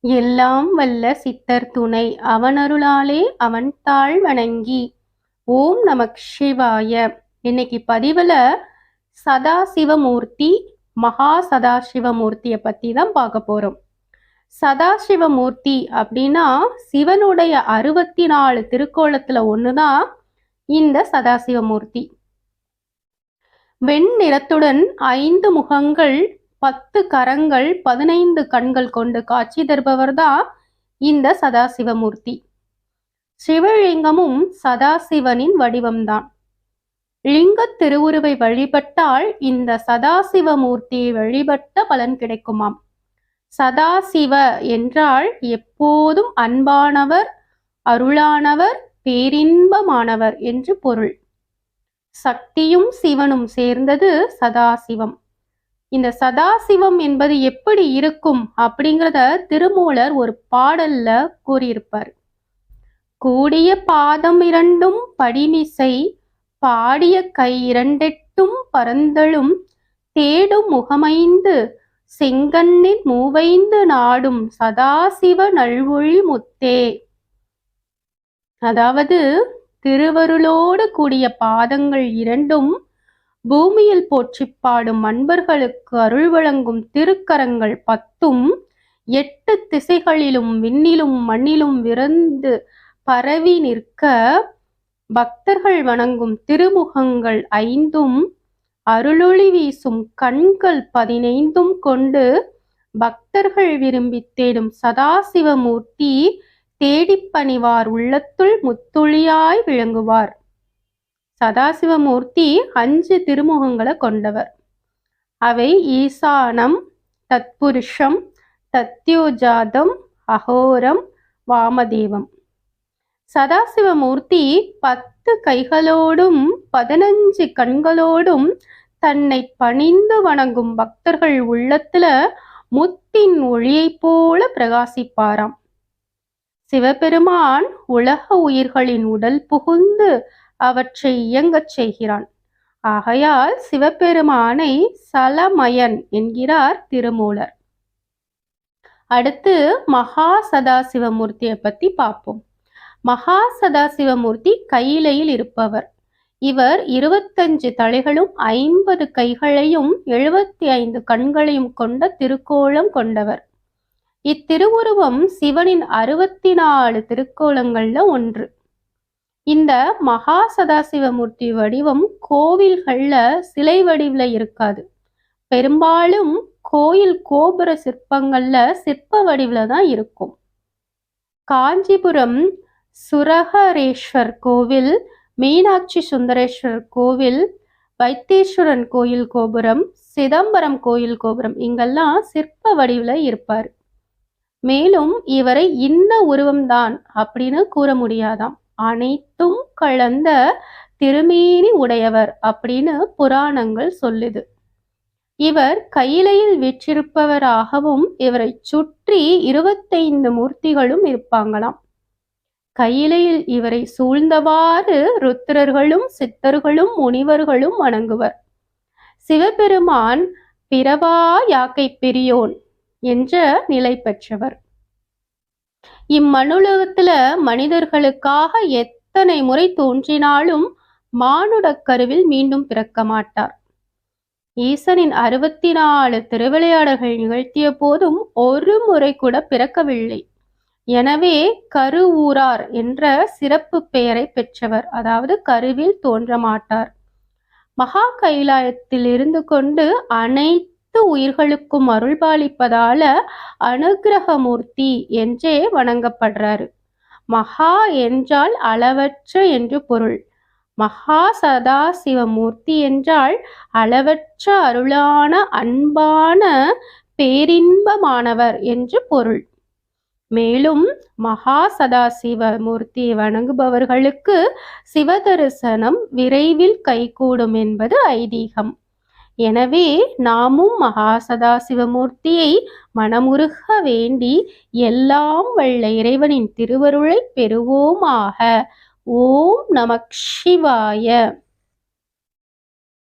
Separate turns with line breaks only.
எல்லாம் வல்ல சித்தர் துணை அவனருளாலே அவன் தாழ் வணங்கி. ஓம் நமக் சிவாய இன்னைக்கு பதிவுல சதாசிவமூர்த்தி மகா சதாசிவமூர்த்திய பத்தி தான் பார்க்க போறோம். சதாசிவமூர்த்தி அப்படின்னா சிவனுடைய அறுபத்தி நாலு திருக்கோலத்துல ஒண்ணுதான் இந்த சதாசிவமூர்த்தி. வெண்ணிறத்துடன் ஐந்து முகங்கள் பத்து கரங்கள் பதினைந்து கண்கள் கொண்டு காட்சி தருபவர்தான் இந்த சதாசிவமூர்த்தி. சிவலிங்கமும் சதாசிவனின் வடிவம்தான். லிங்க திருவுருவை வழிபட்டால் இந்த சதாசிவமூர்த்தியை வழிபட்ட பலன் கிடைக்குமாம். சதாசிவ என்றால் எப்போதும் அன்பானவர் அருளானவர் பேரின்பமானவர் என்று பொருள். சக்தியும் சிவனும் சேர்ந்தது சதாசிவம். இந்த சதாசிவம் என்பது எப்படி இருக்கும் அப்படிங்கிறத திருமூலர் ஒரு பாடல்ல கூறியிருப்பார். கூடிய பாதம் இரண்டும் படிமிசை பாடிய கை இரண்டெட்டும் பரந்தளும் தேடும் முகமைந்து செங்கண்ணின் மூவைந்து நாடும் சதாசிவ நல்வொழி முத்தே. அதாவது திருவருளோடு கூடிய பாதங்கள் இரண்டும் பூமியில் போற்றி பாடும் அன்பர்களுக்கு அருள் வழங்கும் திருக்கரங்கள் பத்தும் எட்டு திசைகளிலும் விண்ணிலும் மண்ணிலும் விரந்து பரவி நிற்க பக்தர்கள் வணங்கும் திருமுகங்கள் ஐந்தும் அருளொளி வீசும் கண்கள் பதினைந்தும் கொண்டு பக்தர்கள் விரும்பி தேடும் சதாசிவமூர்த்தி தேடிப்பணிவார் உள்ளத்துள் முத்துளியாய் விளங்குவார். சதாசிவமூர்த்தி அஞ்சு திருமுகங்களை கொண்டவர். அவை ஈசானம் தத்புருஷம் தத்யோஜாதம் அகோரம் வாமதேவம். சதாசிவமூர்த்தி பத்து கைகளோடும் பதினஞ்சு கண்களோடும் தன்னை பணிந்து வணங்கும் பக்தர்கள் உள்ளத்துல முத்தின் ஒளியைப் போல பிரகாசிப்பாராம். சிவபெருமான் உலக உயிர்களின் உடல் புகுந்து அவற்றை இயங்கச் செய்கிறான். ஆகையால் சிவபெருமானை சலமயன் என்கிறார் திருமூலர். அடுத்து மகா சதாசிவமூர்த்தியை பத்தி பார்ப்போம். மகா சதாசிவமூர்த்தி கையிலையில் இருப்பவர். இவர் இருபத்தஞ்சு தலைகளும் ஐம்பது கைகளையும் எழுபத்தி ஐந்து கண்களையும் கொண்ட திருக்கோலம் கொண்டவர். இத்திருவுருவம் சிவனின் அறுபத்தி நாலு திருக்கோளங்கள்ல ஒன்று. இந்த மகா சதாசிவமூர்த்தி வடிவம் கோவில்கள்ல சிலை வடிவில் இருக்காது. பெரும்பாலும் கோயில் கோபுர சிற்பங்கள்ல சிற்ப வடிவில் தான் இருக்கும். காஞ்சிபுரம் சுரகரேஸ்வர் கோவில் மீனாட்சி சுந்தரேஸ்வரர் கோவில் வைத்தீஸ்வரன் கோயில் கோபுரம் சிதம்பரம் கோயில் கோபுரம் இங்கெல்லாம் சிற்ப வடிவில் இருப்பார். மேலும் இவரை இன்ன உருவம்தான் அப்படின்னு கூற முடியாதாம். அனைத்தும் கலந்த திருமேனி உடையவர் அப்படின்னு புராணங்கள் சொல்லுது. இவர் கையிலையில் வீற்றிருப்பவராகவும் இவரை சுற்றி இருபத்தைந்து மூர்த்திகளும் இருப்பாங்களாம். கையிலையில் இவரை சூழ்ந்தவாறு ருத்திரர்களும் சித்தர்களும் முனிவர்களும் வணங்குவர். சிவபெருமான் பிறவா யாக்கை பெரியோன் என்ற நிலை பெற்றவர். இம்மனுலகத்துல மனிதர்களுக்காக எத்தனை முறை தோன்றினாலும் மானுட கருவில் மீண்டும் பிறக்க மாட்டார். ஈசனின் அறுபத்தி நாலு திருவிளையாடல்கள் நிகழ்த்திய போதும் ஒரு முறை கூட பிறக்கவில்லை. எனவே கருவூரார் என்ற சிறப்பு பெயரை பெற்றவர் அதாவது கருவில் தோன்ற மாட்டார். மகா கைலாயத்தில் இருந்து கொண்டு அனைத்து அனைத்து உயிர்களுக்கும் அருள்பாலிப்பதால அனுகிரகமூர்த்தி என்றே வணங்கப்படுறாரு. மகா என்றால் அளவற்ற என்று பொருள். மகா சதாசிவமூர்த்தி என்றால் அளவற்ற அருளான அன்பான பேரின்பமானவர் என்று பொருள். மேலும் மகா சதாசிவ மூர்த்தி வணங்குபவர்களுக்கு சிவதரிசனம் விரைவில் கைகூடும் என்பது ஐதீகம். எனவே நாமும் மகா சதாசிவமூர்த்தியை மனமுருக வேண்டி எல்லாம் வல்ல இறைவனின் திருவருளை பெறுவோமாக. ஓம் நமக் சிவாய.